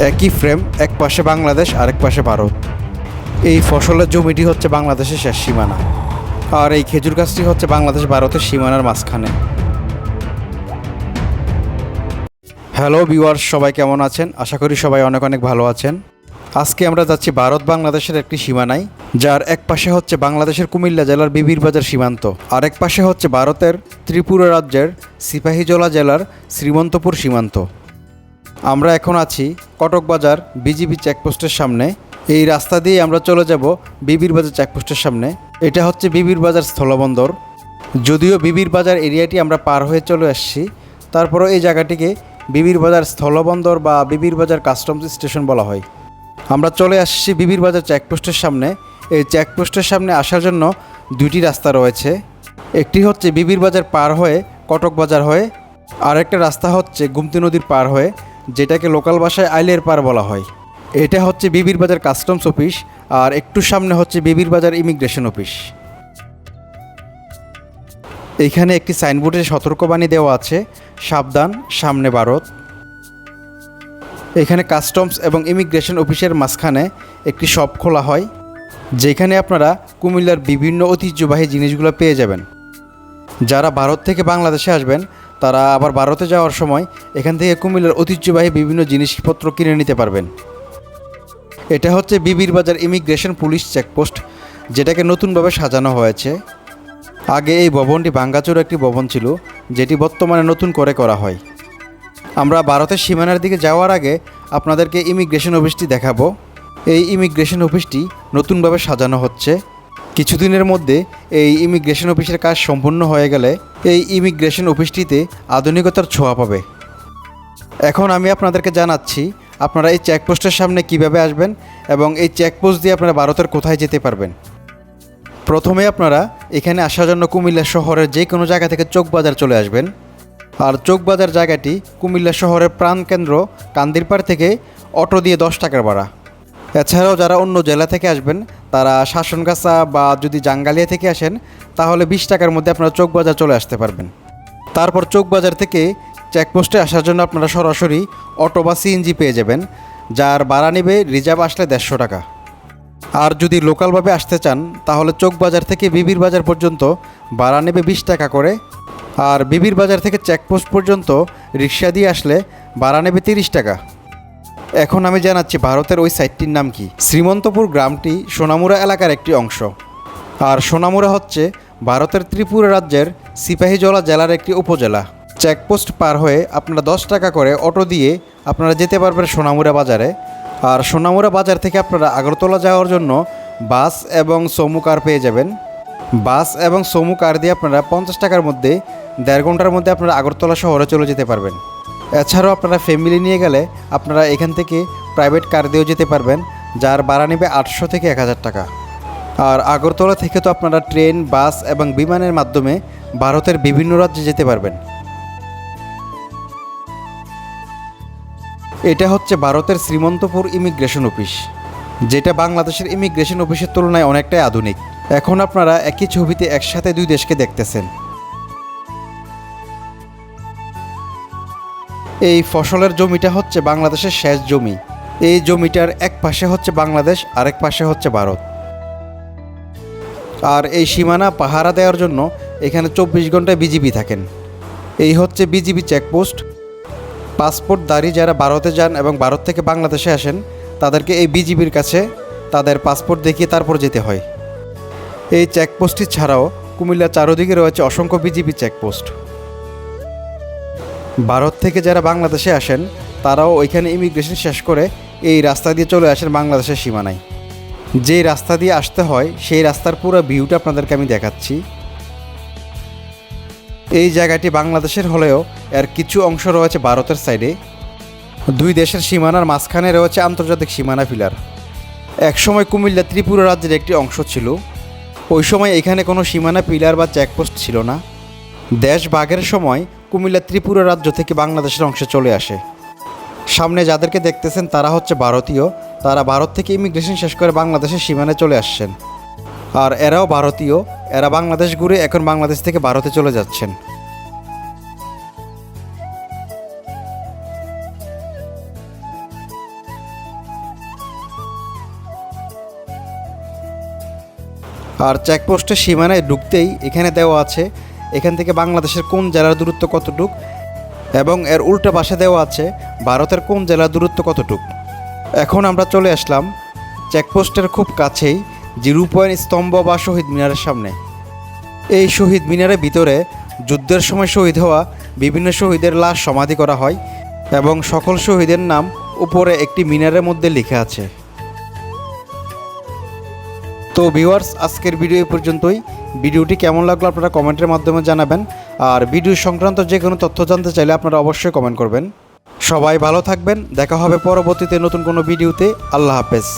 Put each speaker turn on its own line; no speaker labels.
একই ফ্রেম এক পাশে বাংলাদেশ, আরেক পাশে ভারত। এই ফসলের জমিটি হচ্ছে বাংলাদেশের শেষ সীমানা। আর এই খেজুর গাছটি হচ্ছে বাংলাদেশ ভারতের সীমানার মাঝখানে। হ্যালো ভিউয়ার্স সবাই কেমন আছেন? আশা করি সবাই অনেক অনেক ভালো আছেন। আজকে আমরা যাচ্ছি ভারত বাংলাদেশের একটি সীমানায়, যার এক পাশে হচ্ছে বাংলাদেশের কুমিল্লা জেলার বিবির বাজার সীমান্ত আর এক পাশে হচ্ছে ভারতের ত্রিপুরা রাজ্যের সিপাহীজলা জেলার শ্রীমন্তপুর সীমান্ত। আমরা এখন আছি কটক বাজার বিজিবি চেকপোস্টের সামনে। এই রাস্তা দিয়ে আমরা চলে যাব বিবির বাজার চেকপোস্টের সামনে। এটা হচ্ছে বিবির বাজার স্থলবন্দর। যদিও বিবির বাজার এরিয়াটি আমরা পার হয়ে চলে আসছি, তারপরও এই জায়গাটিকে বিবির বাজার স্থলবন্দর বা বিবির বাজার কাস্টমস স্টেশন বলা হয়। আমরা চলে আসছি বিবির বাজার চেকপোস্টের সামনে। এই চেকপোস্টের সামনে আসার জন্য দুটি রাস্তা রয়েছে। একটি হচ্ছে বিবির বাজার পার হয়ে কটক বাজার হয়ে আর একটা রাস্তা হচ্ছে গুমতি নদীর পার হয়ে। যেটাকে লোকাল ভাষায় আইলের পার বলা হয়। এটা হচ্ছে বিবির বাজার কাস্টমস অফিস, আর একটু সামনে হচ্ছে বিবির বাজার ইমিগ্রেশন অফিস। এখানে একটি সাইনবোর্ডে সতর্কবাণী দেওয়া আছে, সাবধান, সামনে ভারত। এখানে কাস্টমস এবং ইমিগ্রেশন অফিসের মাঝখানে একটি শপ খোলা হয়, যেখানে আপনারা কুমিল্লার বিভিন্ন ঐতিহ্যবাহী জিনিসগুলো পেয়ে যাবেন। যারা ভারত থেকে বাংলাদেশে আসবেন তারা আবার ভারতে যাওয়ার সময় এখান থেকে কুমিল্লার ঐতিহ্যবাহী বিভিন্ন জিনিসপত্র কিনে নিতে পারবেন। এটা হচ্ছে বিবির বাজার ইমিগ্রেশন পুলিশ চেকপোস্ট, যেটাকে নতুনভাবে সাজানো হয়েছে। আগে এই ভবনটি ভাঙ্গাচুর একটি ভবন ছিল, যেটি বর্তমানে নতুন করে করা হয়। আমরা ভারতের সীমানার দিকে যাওয়ার আগে আপনাদেরকে ইমিগ্রেশন অফিসটি দেখাবো। এই ইমিগ্রেশন অফিসটি নতুনভাবে সাজানো হচ্ছে। কিছুদিনের মধ্যে এই ইমিগ্রেশন অফিসের কাজ সম্পূর্ণ হয়ে গেলে এই ইমিগ্রেশন অফিসটিতে আধুনিকতার ছোঁয়া পাবে। এখন আমি আপনাদেরকে জানাচ্ছি, আপনারা এই চেকপোস্টের সামনে কীভাবে আসবেন এবং এই চেকপোস্ট দিয়ে আপনারা ভারতের কোথায় যেতে পারবেন। প্রথমে আপনারা এখানে আসার জন্য কুমিল্লা শহরের যে কোনো জায়গা থেকে চোখবাজার চলে আসবেন। আর চোখবাজার জায়গাটি কুমিল্লা শহরের প্রাণকেন্দ্র কান্দিরপাড় থেকে অটো দিয়ে দশ টাকার ভাড়া। এছাড়াও যারা অন্য জেলা থেকে আসবেন তারা শাসনগাছা বা যদি জাঙ্গালিয়া থেকে আসেন, তাহলে বিশ টাকার মধ্যে আপনারা চোখবাজার চলে আসতে পারবেন। তারপর চোখবাজার থেকে চেকপোস্টে আসার জন্য আপনারা সরাসরি অটো বা সিএনজি পেয়ে যাবেন, যার ভাড়া নেবে রিজার্ভ আসলে দেড়শো টাকা। আর যদি লোকালভাবে আসতে চান, তাহলে চোখবাজার থেকে বিবির বাজার পর্যন্ত ভাড়া নেবে বিশ টাকা করে, আর বিবির বাজার থেকে চেকপোস্ট পর্যন্ত রিক্সা দিয়ে আসলে ভাড়া নেবে তিরিশ টাকা। এখন আমি জানাচ্ছি ভারতের ওই সাইটটির নাম কি? শ্রীমন্তপুর গ্রামটি সোনামুরা এলাকার একটি অংশ। আর সোনামুরা হচ্ছে ভারতের ত্রিপুরা রাজ্যের সিপাহীজলা জেলার একটি উপজেলা। চেকপোস্ট পার হয়ে আপনারা দশ টাকা করে অটো দিয়ে আপনারা যেতে পারবেন সোনামুরা বাজারে। আর সোনামুরা বাজার থেকে আপনারা আগরতলা যাওয়ার জন্য বাস এবং সমু কার পেয়ে যাবেন। বাস এবং সমু কার দিয়ে আপনারা পঞ্চাশ টাকার মধ্যে দেড় ঘণ্টার মধ্যে আপনারা আগরতলা শহরে চলে যেতে পারবেন। এছাড়াও আপনারা ফ্যামিলি নিয়ে গেলে আপনারা এখান থেকে প্রাইভেট কার দিয়েও যেতে পারবেন, যার ভাড়া নেবে আটশো থেকে এক হাজার টাকা। আর আগরতলা থেকে তো আপনারা ট্রেন বাস এবং বিমানের মাধ্যমে ভারতের বিভিন্ন রাজ্যে যেতে পারবেন। এটা হচ্ছে ভারতের শ্রীমন্তপুর ইমিগ্রেশন অফিস যেটা বাংলাদেশের ইমিগ্রেশন অফিসের তুলনায় অনেকটাই আধুনিক। এখন আপনারা একই ছবিতে একসাথে দুই দেশকে দেখতেছেন। এই ফসলের জমিটা হচ্ছে বাংলাদেশের শেষ জমি। এই জমিটার এক পাশে হচ্ছে বাংলাদেশ, আরেক পাশে হচ্ছে ভারত। আর এই সীমানা পাহারা দেওয়ার জন্য এখানে চব্বিশ ঘন্টায় বিজিবি থাকেন। এই হচ্ছে বিজিবি চেকপোস্ট। পাসপোর্ট দাঁড়িয়ে যারা ভারতে যান এবং ভারত থেকে বাংলাদেশে আসেন, তাদেরকে এই বিজিবির কাছে তাদের পাসপোর্ট দেখিয়ে তারপর যেতে হয়। এই চেকপোস্টটি ছাড়াও কুমিল্লার চারদিকে রয়েছে অসংখ্য বিজিবি চেকপোস্ট। ভারত থেকে যারা বাংলাদেশে আসেন, তারাও ওইখানে ইমিগ্রেশন শেষ করে এই রাস্তা দিয়ে চলে আসেন বাংলাদেশের সীমানায়। যে রাস্তা দিয়ে আসতে হয়, সেই রাস্তার পুরো ভিউটা আপনাদেরকে আমি দেখাচ্ছি। এই জায়গাটি বাংলাদেশের হলেও এর কিছু অংশ রয়েছে ভারতের সাইডে দুই দেশের সীমানার মাঝখানে রয়েছে আন্তর্জাতিক সীমানা পিলার একসময় কুমিল্লা ত্রিপুরা রাজ্যের একটি অংশ ছিল। ওই সময় এখানে কোনো সীমানা পিলার বা চেকপোস্ট ছিল না। দেশ ভাগের সময় কুমিল্লা ত্রিপুরা রাজ্য থেকে বাংলাদেশের অংশে চলে আসে। সামনে যাদেরকে দেখতেছেন, তারা হচ্ছে ভারতীয়। তারা ভারত থেকে ইমিগ্রেশন শেষ করে বাংলাদেশের সীমানে চলে আসছেন। আর এরাও ভারতীয়। এরা বাংলাদেশ ঘুরে এখন বাংলাদেশ থেকে ভারতে চলে যাচ্ছেন। আর চেকপোস্টের সীমানায় ঢুকতেই এখানে দেওয়া আছে এখান থেকে বাংলাদেশের কোন জেলার দূরত্ব কতটুক? এবং এর উল্টো পাশে দেওয়া আছে, ভারতের কোন জেলার দূরত্ব কতটুক? এখন আমরা চলে আসলাম চেকপোস্টের খুব কাছেই, জিরো পয়েন্ট স্তম্ভ বা শহীদ মিনারের সামনে। এই শহীদ মিনারের ভিতরে যুদ্ধের সময় শহীদ হওয়া বিভিন্ন শহীদের লাশ সমাধি করা হয় এবং সকল শহীদের নাম উপরে একটি মিনারের মধ্যে লেখা আছে। তো ভিউয়ার্স, আজকের ভিডিও পর্যন্তই। ভিডিওটি কেমন লাগল আপনারা কমেন্টের মাধ্যমে জানাবেন। আর ভিডিও সংক্রান্ত যে কোনো তথ্য জানতে চাইলে আপনারা অবশ্যই কমেন্ট করবেন। সবাই ভালো থাকবেন, দেখা হবে পরবর্তীতে নতুন কোনো ভিডিওতে। আল্লাহ হাফেজ।